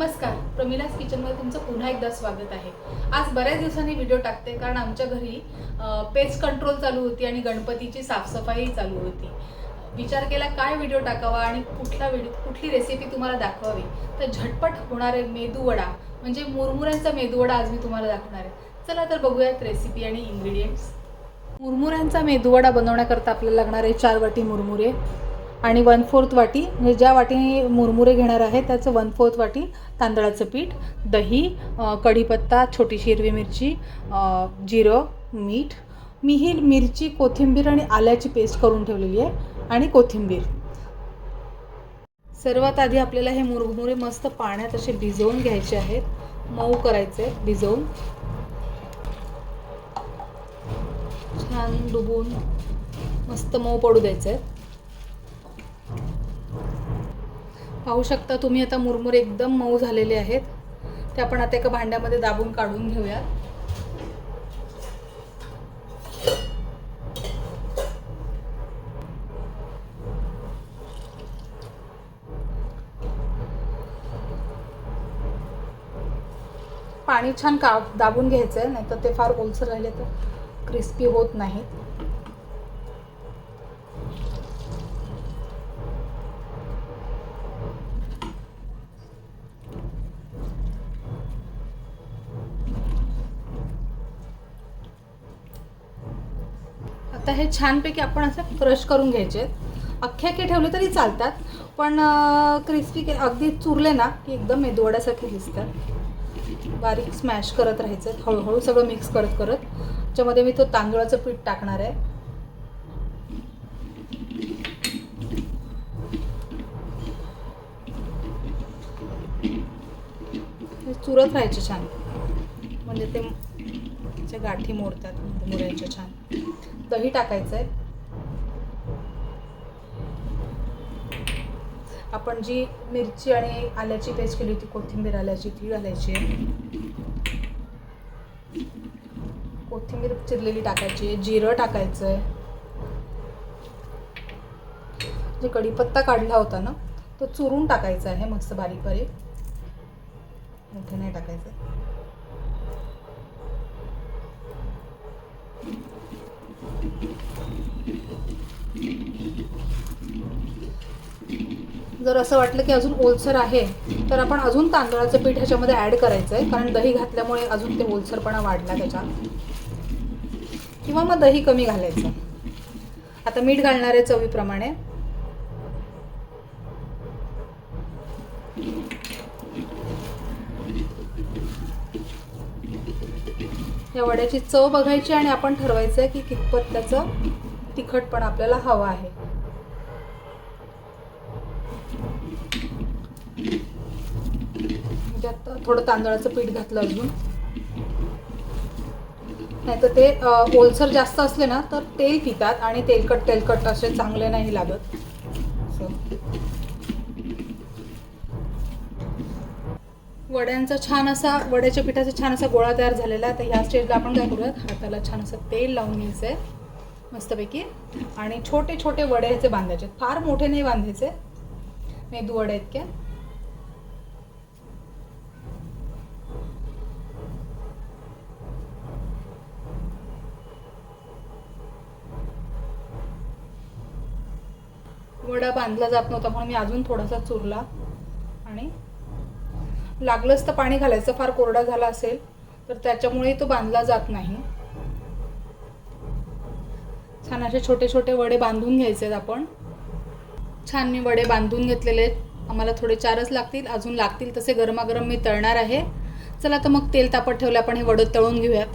नमस्कार. प्रमिलास किचनमध्ये तुमचं पुन्हा एकदा स्वागत आहे. आज बऱ्याच दिवसांनी व्हिडिओ टाकते कारण आमच्या घरी पेस्ट कंट्रोल चालू होती आणि गणपतीची साफसफाई चालू होती. विचार केला काय व्हिडिओ टाकावा आणि कुठला व्हिडिओ कुठली रेसिपी तुम्हाला दाखवावी? तर झटपट होणारे मेदूवडा. म्हणजे मुरमुऱ्यांचा मेदूवडा आज मी तुम्हाला दाखवणार आहे. चला तर बघूयात रेसिपी आणि इन्ग्रेडियंट्स मुरमुऱ्यांचा मेदूवडा बनवण्याकरता आपल्याला लागणार आहे चार वाटी मुरमुरे. आणि वन फोर्थ वाटी म्हणजे ज्या वाटीने मुरमुरे घेणार आहे त्याचं वन फोर्थ वाटी तांदळाचं पीठ दही कढीपत्ता छोटीशी हिरवी मिरची जिरं मीठ. मी ही मिरची कोथिंबीर आणि आल्याची पेस्ट करून ठेवलेली आहे आणि कोथिंबीर. सर्वात आधी आपल्याला हे मुरमुरे मस्त पाण्यात असे भिजवून घ्यायचे आहेत. मऊ करायचे भिजवून. छान डुबून मस्त मऊ पडू द्यायचे आहेत. पाहू शकता तुम्ही आता मुरमुरे एकदम मऊ झालेले आहेत. ते आपण आता एका भांड्यामध्ये दाबून काढून घेऊया पाणी छान का दाबून घ्यायचं आहे नाहीतर ते फार ओलसर राहिले तर क्रिस्पी होत नाहीत. आता हे छानपैकी आपण असं क्रश करून घ्यायचे. अख्खे अख्खे ठेवले तरी चालतात. पण क्रिस्पी के अगदी चुरले ना की एकदम मेदवड्यासारखे दिसतात बारीक स्मॅश करत राहायचं. हळूहळू सगळं मिक्स करत करत. त्याच्यामध्ये मी तो तांदूळाचं पीठ टाकणार आहे. हे चुरत राहायचे छान. म्हणजे ते गाठी मोडतात मुरमुऱ्याच्या छान. दही टाकायचं आहे आपण जी मिरची आणि आल्याची पेस्ट केली होती कोथिंबीर आल्याची ती घालायची आहे. कोथिंबीर चिरलेली टाकायची आहे, जिरं टाकायचं आहे जे कढीपत्ता काढला होता ना तो चुरून टाकायचा आहे मस्त बारीक बारीक. मोठं नाही टाकायचं. जर असं वाटलं की अजून ओलसर आहे तर आपण अजून तांदळाचं पीठ ह्याच्यामध्ये ॲड करायचं आहे कारण दही घातल्यामुळे अजून ते ओलसरपणा वाढला त्याच्यात किंवा मग दही कमी घालायचं. आता मीठ घालणार आहे चवीप्रमाणे या वड्याची चव बघायची आणि आपण ठरवायचं आहे की कितपत त्याचं तिखटपण आपल्याला हवं आहे. म्हणजे थोडं तांदळाचं पीठ घातलं अजून. नाहीतर ते ओलसर जास्त असले ना तर तेल पितात आणि तेलकट तेलकट असे चांगले नाही लागत. असं. वड्यांचा छान असा वड्याच्या पिठाचा छान असा गोळा तयार झालेला आहे. तर ह्या स्टेजला आपण काय करूयात? हाताला छान असं तेल लावून घ्यायचं आहे मस्तपैकी. आणि छोटे छोटे वडे ह्याचे बांधायचे फार मोठे नाही बांधायचे. मेदू वडे इतके वडा बांधला जात नव्हता म्हणून मी अजून थोडासा चुरला. आणि लागलंच तर पाणी घालायचं फार कोरडा झाला असेल तर त्याच्यामुळे तो बांधला जात नाही. छान असे छोटे छोटे वडे बांधून घ्यायचे आहेत आपण. छान मी वडे बांधून घेतलेले आहेत. आम्हाला थोडे चारच लागतील अजून लागतील तसे गरमागरम मी तळणार आहे. चला तर मग तेल तापत ठेवले आपण हे वडे तळून घेऊयात.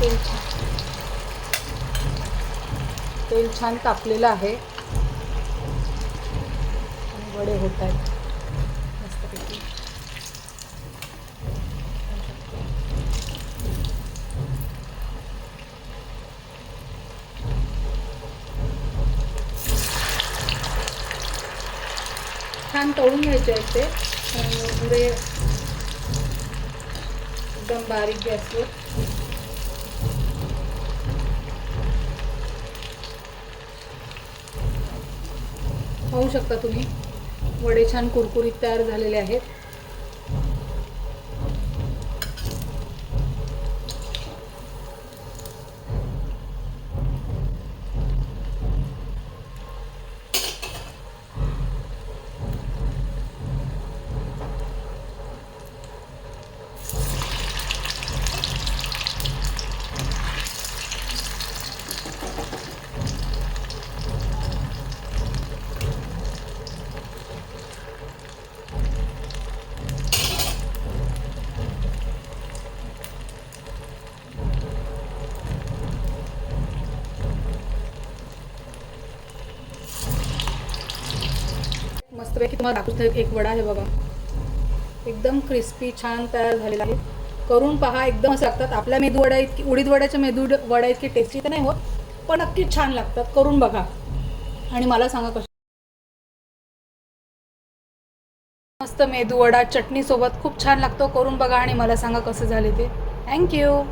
तेल छान तेल छान तापलेलं आहे. वडे होत आहेत. मस्तपैकी. छान तळून घ्यायचे आहेत ते. पुढे एकदम बारीक गॅसवर पाहू शकता तुम्ही. वडे छान कुरकुरीत तयार झालेले आहेत. मस्तपैकी तुम्हाला दाखवतो एक वडा आहे बघा. एकदम क्रिस्पी छान तयार झालेला आहे. करून पहा एकदम असं लागतात. आपल्या मेदू वडा इतकी उडीद वड्याच्या मेदू वडा इतकी टेस्टी तर नाही होत पण नक्कीच छान लागतात. करून बघा. आणि मला सांगा कसं मस्त मेदू वडा चटणीसोबत खूप छान लागतो. करून बघा आणि मला सांगा कसं झाले ते. थँक्यू